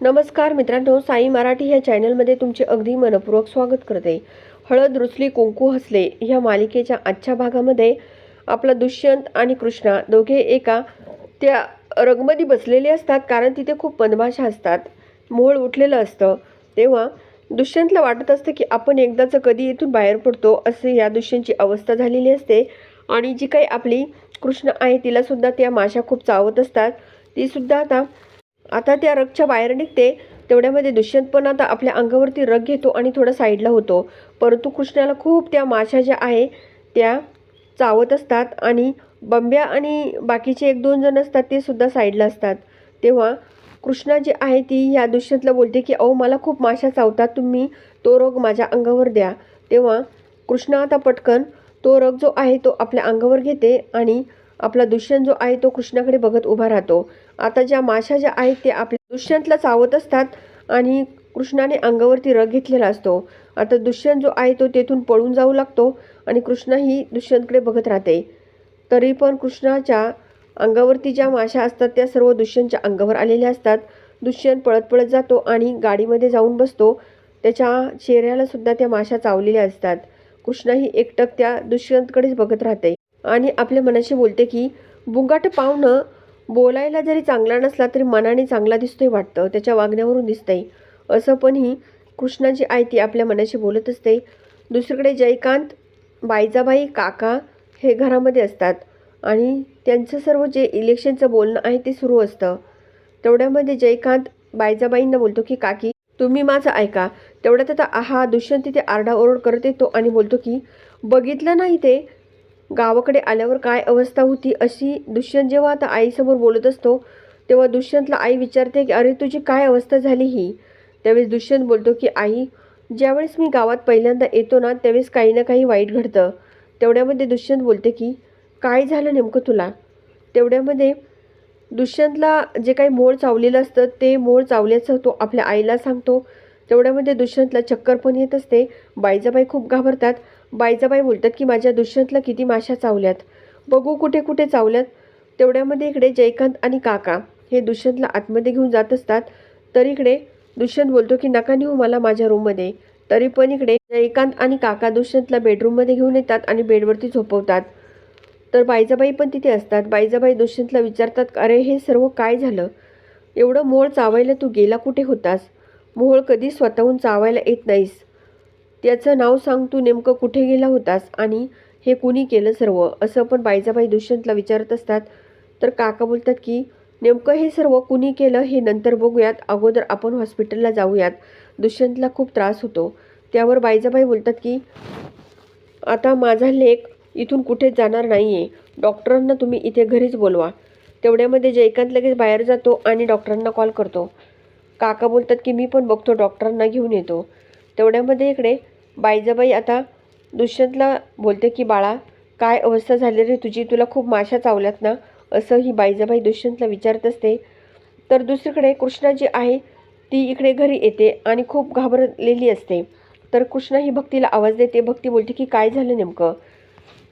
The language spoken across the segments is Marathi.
नमस्कार मित्रांनो साई मराठी ह्या चॅनलमध्ये तुमचे अगदी मनपूर्वक स्वागत करते. हळद रुसली कुंकू हसले ह्या मालिकेच्या आजच्या भागामध्ये आपला दुष्यंत आणि कृष्णा दोघे एका त्या रगमदी बसलेले असतात कारण तिथे खूप मधमाशा असतात. मोहळ उठलेलं असतं. तेव्हा दुष्यंतला वाटत असतं की आपण एकदाचं कधी इथून बाहेर पडतो असे या दुष्यंतची अवस्था झालेली असते आणि जी काही आपली कृष्ण आहे तिलासुद्धा त्या माशा खूप चावत असतात. तीसुद्धा आता आता त्या रगच्या बाहेर निघते तेवढ्यामध्ये दुष्यंत पण आता आपल्या अंगावरती रग घेतो आणि थोडा साईडला होतो. परंतु कृष्णाला खूप त्या माशा ज्या आहे त्या चावत असतात आणि बंब्या आणि बाकीचे एक दोन जण असतात ते सुद्धा साईडला असतात. तेव्हा कृष्णा जी आहे ती या दुष्यंतला बोलते की अहो मला खूप माशा चावतात तुम्ही तो रोग माझ्या अंगावर द्या. तेव्हा कृष्णा आता पटकन तो रग जो आहे तो आपल्या अंगावर घेते आणि आपला दुष्यंत जो आहे तो कृष्णाकडे बघत उभा राहतो. आता ज्या माशा ज्या आहेत ते आपल्या दुष्यंतला चावत असतात आणि कृष्णाने अंगावरती रग घेतलेला असतो. आता दुष्यंत जो आहे तो तेथून पळून जाऊ लागतो आणि कृष्णा ही दुष्यंतकडे बघत राहते. तरी पण कृष्णाच्या अंगावरती ज्या माशा असतात त्या सर्व दुष्यंतच्या अंगावर आलेल्या असतात. दुष्यंत पळत पळत जातो आणि गाडीमध्ये जाऊन बसतो. त्याच्या चेहऱ्याला सुद्धा त्या माशा चावलेल्या असतात. कृष्णा ही एकटक त्या दुष्यंतकडेच बघत राहते. आणि आपल्या मनाशी बोलते की बुंगाट पाहुणं बोलायला जरी चांगला नसला तरी मनाने चांगला दिसतोय वाटतं. त्याच्या वागण्यावरून दिसतंय. असं पण ही कृष्णाची आई ती आपल्या मनाशी बोलत असते. दुसरीकडे जयकांत बायजाबाई काका हे घरामध्ये असतात. आणि त्यांचं सर्व जे इलेक्शनचं बोलणं आहे ते सुरू असतं. तेवढ्यामध्ये जयकांत बायजाबाईंना बोलतो की काकी तुम्ही माझं ऐका. तेवढ्यात आता हा दुष्यंत तिथे आरडाओरड करत येतो आणि बोलतो की बघितलं नाही ते. गावाकडे आल्यावर काय अवस्था होती अशी दुष्यंत जेव्हा आता आईसमोर बोलत असतो तेव्हा दुष्यंतला आई विचारते की अरे तुझी काय अवस्था झाली ही? त्यावेळेस दुष्यंत बोलतो की आई ज्यावेळेस मी गावात पहिल्यांदा येतो ना त्यावेळेस काही ना काही वाईट घडतं. तेवढ्यामध्ये दुष्यंत बोलते की काय झालं नेमकं तुला? तेवढ्यामध्ये दुष्यंतला जे काही मोळ चावलेलं असतं ते मोळ चावल्याचं तो आपल्या आईला सांगतो. तेवढ्यामध्ये दुष्यंतला चक्कर पण येत असते. बाईजाबाई खूप घाबरतात. बाईजाबाई बोलतात की माझ्या दुष्यंतला किती माशा चावल्यात. बघू कुठे कुठे चावल्यात. तेवढ्यामध्ये इकडे जयकांत आणि काका हे दुष्यंतला आतमध्ये घेऊन जात असतात. तर इकडे दुष्यंत बोलतो की नका नेऊ मला माझ्या रूममध्ये. तरी पण इकडे जयकांत आणि काका दुष्यंतला बेडरूममध्ये घेऊन येतात आणि बेडवरती झोपवतात. तर बाईजाबाई पण तिथे असतात. बाईजाबाई दुष्यंतला विचारतात अरे हे सर्व काय झालं? एवढं मोळ चावायला तू गेला कुठे होतास? मोहोळ कधी स्वतःहून चावायला येत नाहीस. त्याचं नाव सांग तू नेमकं कुठे गेला होतास आणि हे कुणी केलं सर्व? असं पण बाईजाबाई दुष्यंतला विचारत असतात. तर काका बोलतात की नेमकं हे सर्व कुणी केलं हे नंतर बघूयात. अगोदर आपण हॉस्पिटलला जाऊयात. दुष्यंतला खूप त्रास होतो. त्यावर बाईजाबाई बोलतात की आता माझा लेख इथून कुठेच जाणार नाही आहे डॉक्टरांना तुम्ही इथे घरीच बोलवा. तेवढ्यामध्ये जयकांत लगेच बाहेर जातो आणि डॉक्टरांना कॉल करतो. काका बोलतात की मी पण बघतो डॉक्टरांना घेऊन येतो. तेवढ्यामध्ये इकडे बाईजाबाई आता दुष्यंतला बोलते की बाळा काय अवस्था झाली रे तुझी? तुला खूप माशा चावल्यात ना? असं ही बाईजाबाई दुष्यंतला विचारत असते. तर दुसरीकडे कृष्णा जी आहे ती इकडे घरी येते आणि खूप घाबरलेली असते. तर कृष्णा ही भक्तीला आवाज देते. भक्ती बोलते की काय झालं नेमकं?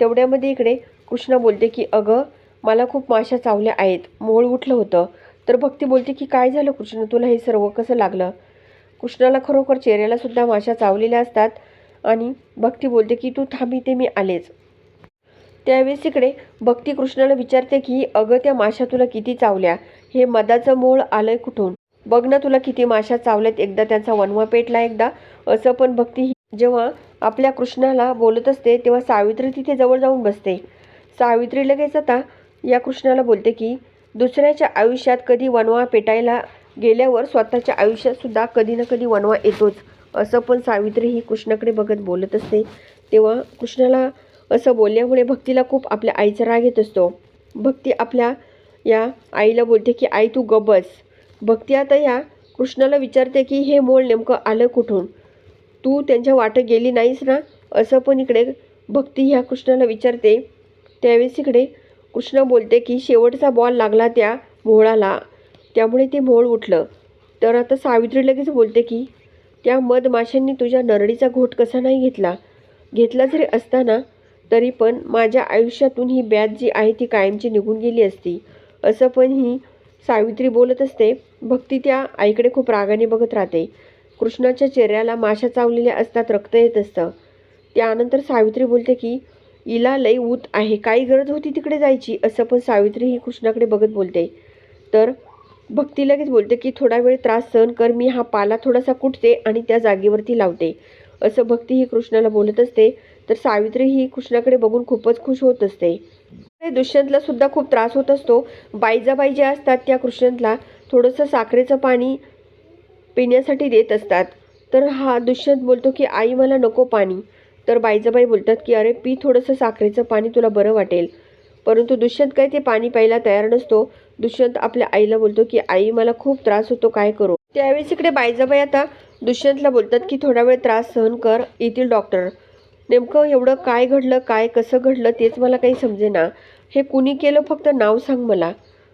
तेवढ्यामध्ये इकडे कृष्णा बोलते की अगं मला खूप माशा चावल्या आहेत. मोळ उठलं होतं. तर भक्ती बोलते की काय झालं कृष्ण? तुला हे सर्व कसं लागलं? कृष्णाला खरोखर चेहऱ्याला सुद्धा माशा चावलेल्या असतात. आणि भक्ती बोलते की तू थांबी ते मी आलेच. त्यावेळेस इकडे भक्ती कृष्णाला विचारते की अगं त्या माशा तुला किती चावल्या? हे मधाचं मोळ आलंय कुठून? बघ ना तुला किती माशा चावल्यात. एकदा त्यांचा वनवा पेटला एकदा. असं पण भक्ती जेव्हा आपल्या कृष्णाला बोलत असते तेव्हा सावित्री तिथे जवळ जाऊन बसते. सावित्री लगेच आता या कृष्णाला बोलते की दुसऱ्याच्या आयुष्यात कधी वनवा पेटायला गेल्यावर स्वतःच्या आयुष्यात सुद्धा कधी ना कधी वनवा येतोच. असं पण सावित्री ही कृष्णाकडे बघत बोलत असते. तेव्हा कृष्णाला असं बोलल्यामुळे भक्तीला खूप आपल्या आईचा राग येत असतो. भक्ती आपल्या या आईला बोलते की आई तू गबस भक्ती आता या कृष्णाला विचारते की हे मोल नेमकं आलं कुठून? तू त्यांच्या वाटं गेली नाहीस ना? असं पण इकडे भक्ती ह्या कृष्णाला विचारते. त्यावेळेस इकडे कृष्ण बोलते की शेवटचा बॉल लागला त्या मोहळाला त्यामुळे ते मोळ उठलं. तर आता सावित्री लगेच बोलते की त्या मधमाशांनी तुझ्या नरडीचा घोट कसा नाही घेतला? घेतला जरी असताना तरी पण माझ्या आयुष्यातून ही बॅच जी आहे ती कायमची निघून गेली असती. असं पण ही सावित्री बोलत असते. भक्ती त्या आईकडे खूप रागाने बघत राहते. कृष्णाच्या चेहऱ्याला माशा चावलेल्या असतात रक्त येत असतं. त्यानंतर सावित्री बोलते की इला लई ऊत आहे. काही गरज होती तिकडे जायची? असं पण सावित्री ही कृष्णाकडे बघत बोलते. तर भक्ती लगेच बोलते की थोडा वेळ त्रास सहन कर मी हा पाला थोडासा कुटते आणि त्या जागेवरती लावते. असं भक्ती ही कृष्णाला बोलत असते. तर सावित्री ही कृष्णाकडे बघून खूपच खुश होत असते. दुष्यंतला सुद्धा खूप त्रास होत असतो. बाईजाबाई ज्या असतात त्या कृष्णंतला थोडंसं साखरेचं पाणी पिण्यासाठी देत असतात. तर हा दुष्यंत बोलतो की आई मला नको पाणी. तर बाईजाबाई बोलतात की अरे पी थोडंसं साखरेचं पाणी तुला बरं वाटेल. परंतु दुष्यंत काय ते पाणी प्यायला तयार नसतो. दुष्यंत आपल्या आईला बोलतो की आई मला खूप त्रास होतो काय करू? त्यावेळेस इकडे बायजाबाई आता दुष्यंतला बोलतात की थोडा वेळ त्रास सहन कर येतील डॉक्टर. नेमकं एवढं काय घडलं काय कसं घडलं तेच मला काही समजेना. हे कुणी केलं फक्त नाव सांग मला.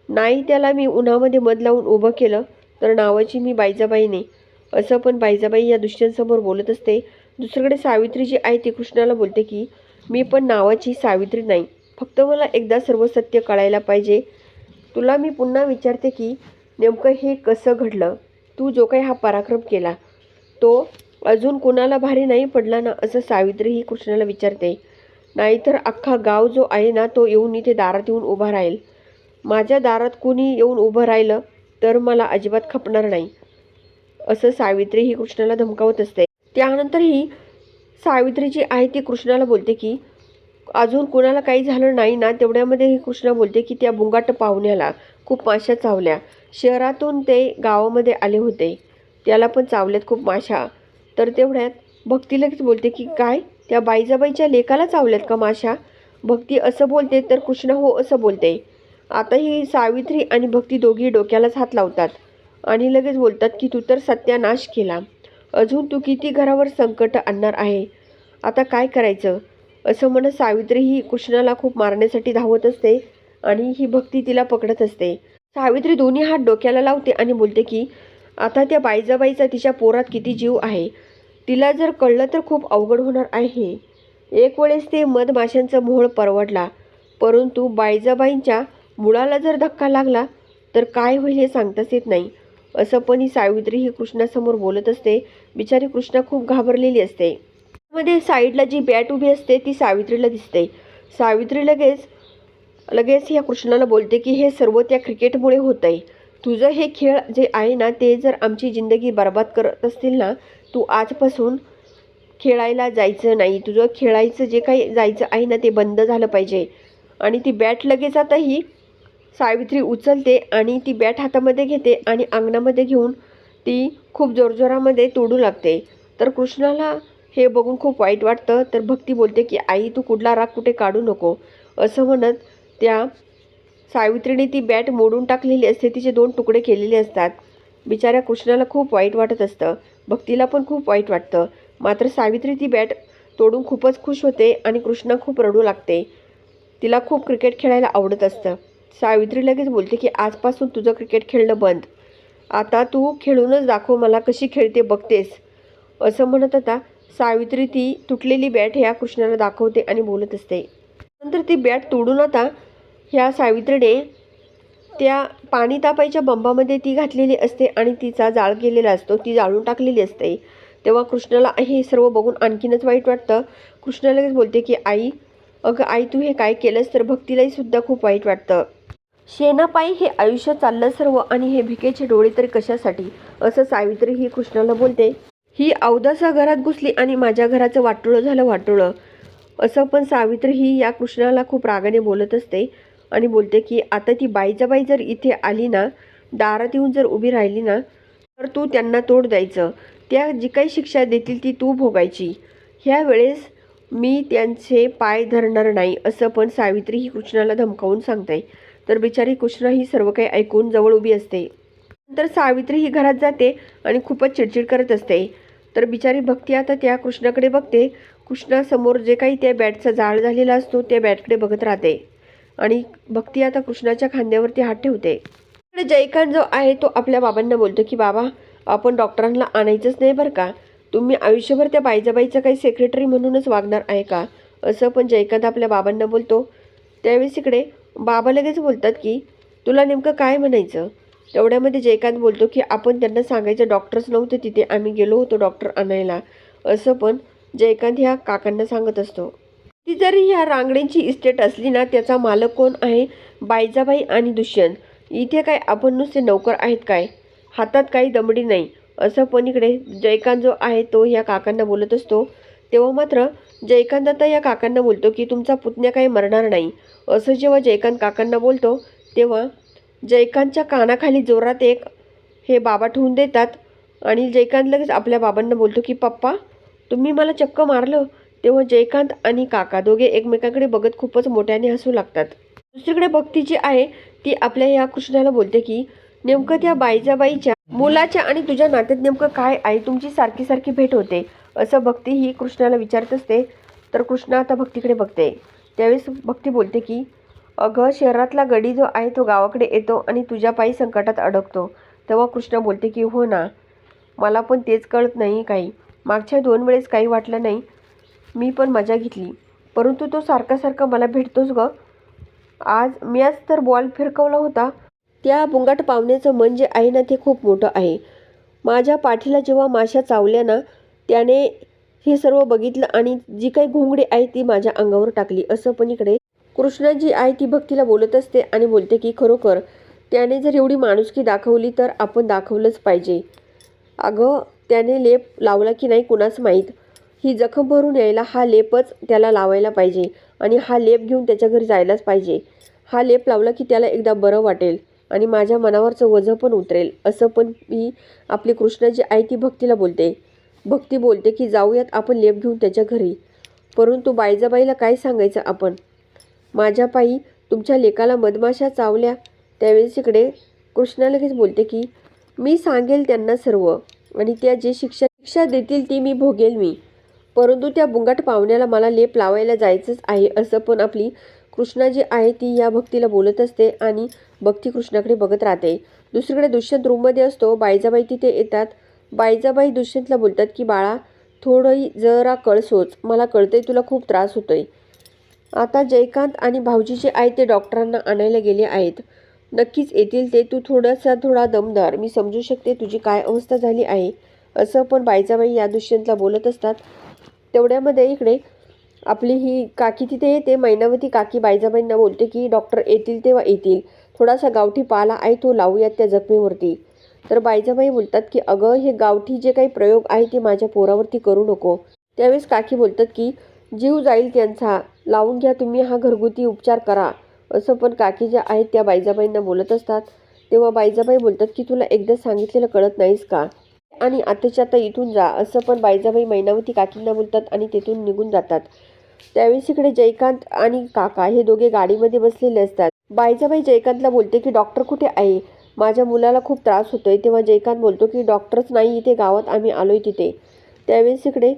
नाही त्याला मी उन्हामध्ये मध लावून उभं केलं तर नावाची मी बाईजाबाईने असं पण बाईजाबाई या दुष्यंतसमोर बोलत असते. दुसरीकडे सावित्री जी आहे ती कृष्णाला बोलते की मी पण नावाची सावित्री नाही. फक्त मला एकदा सर्व सत्य कळायला पाहिजे. तुला मी पुन्हा विचारते की नेमकं हे कसं घडलं? तू जो काही हा पराक्रम केला तो अजून कोणाला भारी नाही पडला ना असं सावित्री ही कृष्णाला विचारते. नाहीतर अख्खा गाव जो आहे ना तो येऊन इथे दारात येऊन उभा राहील. माझ्या दारात कोणी येऊन उभं राहिलं तर मला अजिबात खपणार नाही. असं सावित्री ही कृष्णाला धमकावत असते. त्यानंतरही सावित्रीची सावित्री जी आहे ती कृष्णाला बोलते की अजून कोणाला काही झालं नाही ना तेवढ्यामध्ये ही कृष्णा बोलते की त्या बुंगाट पाहुण्याला खूप माशा चावल्या. शहरातून ते गावामध्ये आले होते. त्याला पण चावल्यात खूप माशा तर तेवढ्यात भक्ती लगेच बोलते की काय? त्या बाईजाबाईच्या लेकाला चावल्यात का माशा भक्ती असं बोलते तर कृष्ण हो असं बोलते. आता ही सावित्री आणि भक्ती दोघी डोक्यालाच हात लावतात आणि लगेच बोलतात की तू तर सत्यानाश केला. अजून तू किती घरावर संकट आणणार आहे? आता काय करायचं? असं म्हणत सावित्री ही कृष्णाला खूप मारण्यासाठी धावत असते आणि ही भक्ती तिला पकडत असते. सावित्री दोन्ही हात डोक्याला लावते आणि बोलते की आता त्या बाईजाबाईचा तिच्या पोरात किती जीव आहे? तिला जर कळलं तर खूप अवघड होणार आहे. एक वेळेस ते मधमाशांचा मोहळ परवडला. परंतु बाईजाबाईंच्या मुळाला जर धक्का लागला तर काय होईल हे सांगताच येत नाही. असं पण ही सावित्री ही कृष्णासमोर बोलत असते. बिचारी कृष्णा खूप घाबरलेली असते. मध्ये साईडला जी बॅट उभी असते ती सावित्रीला दिसते. सावित्री लगेच लगेच ह्या कृष्णाला बोलते की हे सर्व त्या क्रिकेटमुळे होत आहे तुझं हे खेळ जे आहे ना ते जर आमची जिंदगी बर्बाद करत असतील ना तू आजपासून खेळायला जायचं नाही. तुझं खेळायचं जे काही जायचं आहे ना ते बंद झालं पाहिजे. आणि ती बॅट लगेच आता ही सावित्री उचलते आणि ती बॅट हातामध्ये घेते आणि अंगणामध्ये घेऊन ती खूप जोरजोरामध्ये तोडू लागते. तर कृष्णाला हे बघून खूप वाईट वाटतं. तर भक्ती बोलते की आई तू कुठला राग कुठे काढू नको. असं म्हणत त्या सावित्रीने ती बॅट मोडून टाकलेली असते. तिचे दोन तुकडे केलेले असतात. बिचाऱ्या कृष्णाला खूप वाईट वाटत असतं. भक्तीला पण खूप वाईट वाटतं. मात्र सावित्री ती बॅट तोडून खूपच खुश होते आणि कृष्णा खूप रडू लागते. तिला खूप क्रिकेट खेळायला आवडत असतं. सावित्री लगेच बोलते की आजपासून तुझं क्रिकेट खेळणं बंद. आता तू खेळूनच दाखव मला कशी खेळते बघतेस. असं म्हणत आता सावित्री ती तुटलेली बॅट ह्या कृष्णाला दाखवते आणि बोलत असते. नंतर ती बॅट तोडून आता ह्या सावित्रीने त्या पाणी तापायच्या बंबामध्ये ती घातलेली असते आणि तिचा जाळ केलेला असतो. ती जाळून टाकलेली असते. तेव्हा कृष्णाला हे सर्व बघून आणखीनच वाईट वाटतं. कृष्णालाच बोलते की आई अगं आई तू हे काय केलंस? तर भक्तीलाही सुद्धा खूप वाईट वाटतं. शेणापायी हे आयुष्य चाललं सर्व आणि हे भिकेचे डोळे तरी कशासाठी? असं सावित्री ही कृष्णाला बोलते. ही अवदसा घरात घुसली आणि माझ्या घराचं वाटोळं झालं वाटोळं. असं पण सावित्री ही या कृष्णाला खूप रागाने बोलत असते आणि बोलते की आता ती बाईजाबाई जर इथे आली ना दारात येऊन जर उभी राहिली ना तर तू त्यांना तोड द्यायचं. त्या जी काही शिक्षा देतील ती तू भोगायची. ह्या वेळेस मी त्यांचे पाय धरणार नाही असं पण सावित्री ही कृष्णाला धमकावून सांगते. तर बिचारी कृष्णा ही सर्व काही ऐकून जवळ उभी असते. नंतर सावित्री ही घरात जाते आणि खूपच चिडचिड करत असते. तर बिचारी भक्ती आता त्या कृष्णाकडे बघते. कृष्णासमोर जे काही त्या बॅटचा जाळ झालेला असतो त्या बॅटकडे बघत राहते. आणि भक्ती आता कृष्णाच्या खांद्यावरती हात ठेवते. इकडे जयकांत जो आहे तो आपल्या बाबांना बोलतो की बाबा आपण डॉक्टरांना आणायचंच नाही बरं का? तुम्ही आयुष्यभर त्या बाईजाबाईचं काही सेक्रेटरी म्हणूनच वागणार आहे का? असं पण जयकांत आपल्या बाबांना बोलतो. त्यावेळेस इकडे बाबा लगेच बोलतात की तुला नेमकं काय म्हणायचं? तेवढ्यामध्ये जयकांत बोलतो की आपण त्यांना सांगायचं डॉक्टर्स नव्हते तिथे आम्ही गेलो होतो डॉक्टर आणायला. असं पण जयकांत ह्या काकांना सांगत असतो. ती जरी ह्या रांगडेंची इस्टेट असली ना त्याचा मालक कोण आहे? बायजाबाई आणि दुष्यंत. इथे काय आपण नुसते नौकर आहेत काय? हातात काही दमडी नाही. असं पण इकडे जयकांत जो आहे तो ह्या काकांना बोलत असतो. तेव्हा मात्र जयकांत आता या काकांना बोलतो की तुमचा पुतण्या काही मरणार नाही. असं जेव्हा जयकांत काकांना बोलतो तेव्हा जयकांतच्या कानाखाली जोरात एक हे बाबा ठेवून देतात आणि जयकांत लगेच आपल्या बाबांना बोलतो की पप्पा तुम्ही मला चक्क मारलं. तेव्हा जयकांत आणि काका दोघे एकमेकांकडे बघत खूपच मोठ्याने हसू लागतात. दुसरीकडे भक्ती जी आहे ती आपल्या या कृष्णाला बोलते की नेमकं त्या बाईजाबाईच्या मुलाच्या आणि तुझ्या नात्यात नेमकं काय आहे? तुमची सारखी सारखी भेट होते. असं भक्ती ही कृष्णाला विचारत असते. तर कृष्णा आता भक्तीकडे बघते. त्यावेळेस भक्ती बोलते की अगं शहरातला गडी जो आहे तो गावाकडे येतो आणि तुझ्या पायी संकटात अडकतो. तेव्हा कृष्णा बोलते की हो ना. मला पण तेच कळत नाही काही. मागच्या दोन वेळेस काही वाटलं नाही. मी पण मजा घेतली. परंतु तो सारखा सारखा मला भेटतोच ग. आज मी आज तर बॉल फिरकवला होता. त्या बुंगाट पाहुण्याचं मन जे आहे ना ते खूप मोठं आहे. माझ्या पाठीला जेव्हा माशा चावल्या ना त्याने हे सर्व बघितलं आणि जी काही घोंगडी आहे ती माझ्या अंगावर टाकली. असं पण इकडे कृष्णाजी आहे ती भक्तीला बोलत असते आणि बोलते की खरोखर त्याने जर एवढी माणुसकी दाखवली तर आपण दाखवलंच पाहिजे. अगं त्याने लेप लावला की नाही कुणाच माहीत? ही जखम भरून यायला हा लेपच त्याला लावायला पाहिजे आणि हा लेप घेऊन त्याच्या घरी जायलाच पाहिजे. हा लेप लावला की त्याला एकदा बरं वाटेल आणि माझ्या मनावरचं वजं पण उतरेल असं पण मी आपली कृष्णाजी आई ती भक्तीला बोलते. भक्ती बोलते की जाऊयात आपण लेप घेऊन त्याच्या घरी. परंतु बायजाबाईला काय सांगायचं आपण? माझ्या पायी तुमच्या लेकाला मधमाशा चावल्या. त्यावेळेस इकडे कृष्णा लगेच बोलते की मी सांगेल त्यांना सर्व आणि त्या जे शिक्षा शिक्षा देतील ती मी भोगेल मी. परंतु त्या बुंगाट पाहुण्याला मला लेप लावायला जायचंच आहे असं पण आपली कृष्णा जी आहे ती या भक्तीला बोलत असते आणि भक्ती कृष्णाकडे बघत राहते. दुसरीकडे दुष्यंत रूममध्ये असतो. बायजाबाई तिथे येतात. बायजाबाई दुष्यंतला बोलतात की बाळा थोडंही जरा कळसोच. मला कळतंय तुला खूप त्रास होतोय. आता जयकांत आणि भाऊजी जे आहे ते डॉक्टरांना आणायला गेले आहेत. नक्कीच येतील ते. तू थोडासा थोडा दमदार. मी समजू शकते तुझी काय अवस्था झाली आहे. असं पण बायजाबाई या दुष्यंतला बोलत असतात. तेवढ्यामध्ये इकडे आपली ही काकी तिथे येते. मैनावती काकी बायजाबाईंना बोलते की डॉक्टर येतील तेव्हा येतील. थोडासा गावठी पाला आहे तो लावूयात त्या जखमेवरती. तर बायजाबाई बोलतात की अगं हे गावठी जे काही प्रयोग आहे ते माझ्या पोरावरती करू नको. त्यावेळेस काकी बोलतात की जीव जाईल त्यांचा. लावून घ्या तुम्ही हा घरगुती उपचार करा. असं पण काकी ज्या आहेत त्या बायजाबाईंना बोलत असतात. तेव्हा बायजाबाई बोलतात की तुला एकदा सांगितलेलं कळत नाहीस का? आणि आताच्या आता इथून जा. असं पण बायजाबाई मैनावती काकींना बोलतात आणि तिथून निघून जातात. त्यावेळेस इकडे जयकांत आणि काका हे दोघे गाडीमध्ये बसलेले असतात. बायजाबाई जयकांतला बोलते की डॉक्टर कुठे आहे? माझ्या मुलाला खूप त्रास होतोय. तेव्हा जयकांत बोलतो की डॉक्टरच नाही इथे गावात आम्ही आलोय तिथे. त्यावेळेस इकडे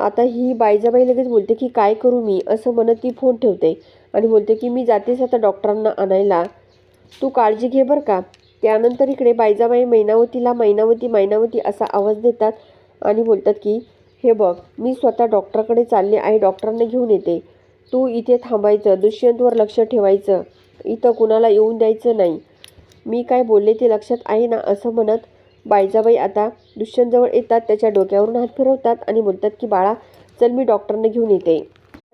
आता ही बायजाबाई लगेच बोलते की काय करू मी? असं म्हणत ती फोन ठेवते आणि बोलते की मी जातेच आता डॉक्टरांना आणायला. तू काळजी घे बरं का. त्यानंतर इकडे बायजाबाई मैनावतीला मैनावती मैनावती असा आवाज देतात आणि बोलतात की हे बघ मी स्वतः डॉक्टरकडे चालले आहे डॉक्टरांना घेऊन येते. तू इथे थांबायचं दुष्यंतवर लक्ष ठेवायचं. इथं कुणाला येऊन द्यायचं नाही. मी काय बोलले ते लक्षात आहे ना? असं म्हणत बायजाबाई आता दुष्यंतजवळ येतात त्याच्या डोक्यावरून हात फिरवतात आणि बोलतात की बाळा चल मी डॉक्टरांना घेऊन येते.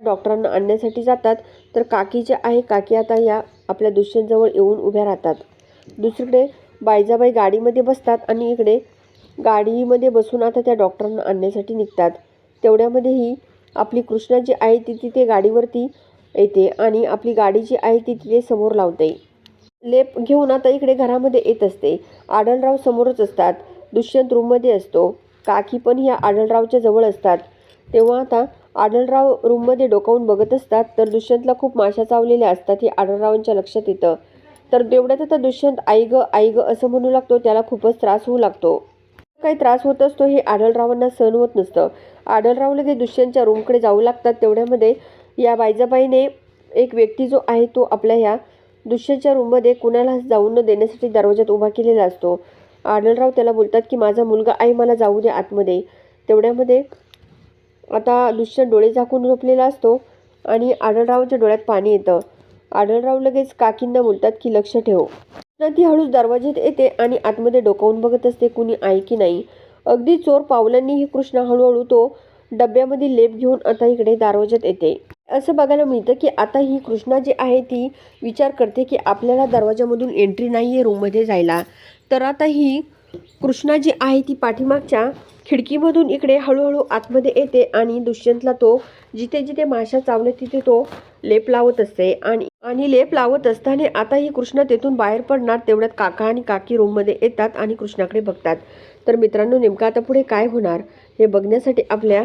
डॉक्टरांना आणण्यासाठी जातात तर काकी जे आहे काकी आता या आपल्या दुष्यंतजवळ येऊन उभ्या राहतात. दुसरीकडे बायजाबाई गाडीमध्ये बसतात आणि इकडे गाडीमध्ये बसून आता त्या डॉक्टरांना आणण्यासाठी निघतात. तेवढ्यामध्ये ही आपली कृष्णा जी आहे ती तिथे गाडीवरती येते आणि आपली गाडी जी आहे ती तिथे समोर लावते. लेप घेऊन आता इकडे घरामध्ये येत असते. आढळराव समोरच असतात. दुष्यंत रूममध्ये असतो. काकी पण ह्या आढळरावच्या जवळ असतात. तेव्हा आता आढळराव रूममध्ये डोकावून बघत असतात तर दुष्यंतला खूप माशा चावलेल्या असतात हे आढळरावांच्या लक्षात येतं. तर तेवढ्यात आता दुष्यंत आई ग आई ग असं म्हणू लागतो. त्याला खूपच त्रास होऊ लागतो. काही त्रास होत असतो हे आढळरावांना सहन होत नसतं. आढळराव लगेच दुष्यंतच्या रूमकडे जाऊ लागतात. तेवढ्यामध्ये या बायजाबाईने एक व्यक्ती जो आहे तो आपल्या ह्या दुष्यंतच्या रूममध्ये कुणाला जाऊन न देण्यासाठी दरवाजात उभा केलेला असतो. आढळराव त्याला बोलतात की माझा मुलगा आई मला जाऊ दे आतमध्ये. तेवढ्यामध्ये आता दुष्यंत डोळे झाकून झोपलेला असतो आणि आढळरावांच्या डोळ्यात पाणी येतं. आढळराव लगेच काकींना बोलतात की लक्ष ठेव. कृष्णा ती हळूच दरवाज्यात येते आणि आतमध्ये डोकावून बघत असते कुणी आहे की नाही. अगदी चोर पावलांनीही कृष्णा हळूहळू तो डब्यामध्ये लेप घेऊन आता इकडे दरवाजात येते. असं बघायला मिळतं की आता ही कृष्णा जी आहे ती विचार करते की आपल्याला दरवाजामधून एंट्री नाही आहे रूममध्ये जायला. तर आता ही कृष्णा जी आहे ती पाठीमागच्या खिडकीमधून इकडे हळूहळू आतमध्ये येते आणि दुष्यंतला तो जिथे जिथे माशा चावले तिथे तो लेप लावत असते. आणि आणि लेप लावत असताना आता ही कृष्णा तेथून बाहेर पडणार तेवढ्यात काका आणि काकी रूममध्ये येतात आणि कृष्णाकडे बघतात. तर मित्रांनो नेमकं आता पुढे काय होणार हे बघण्यासाठी आपल्या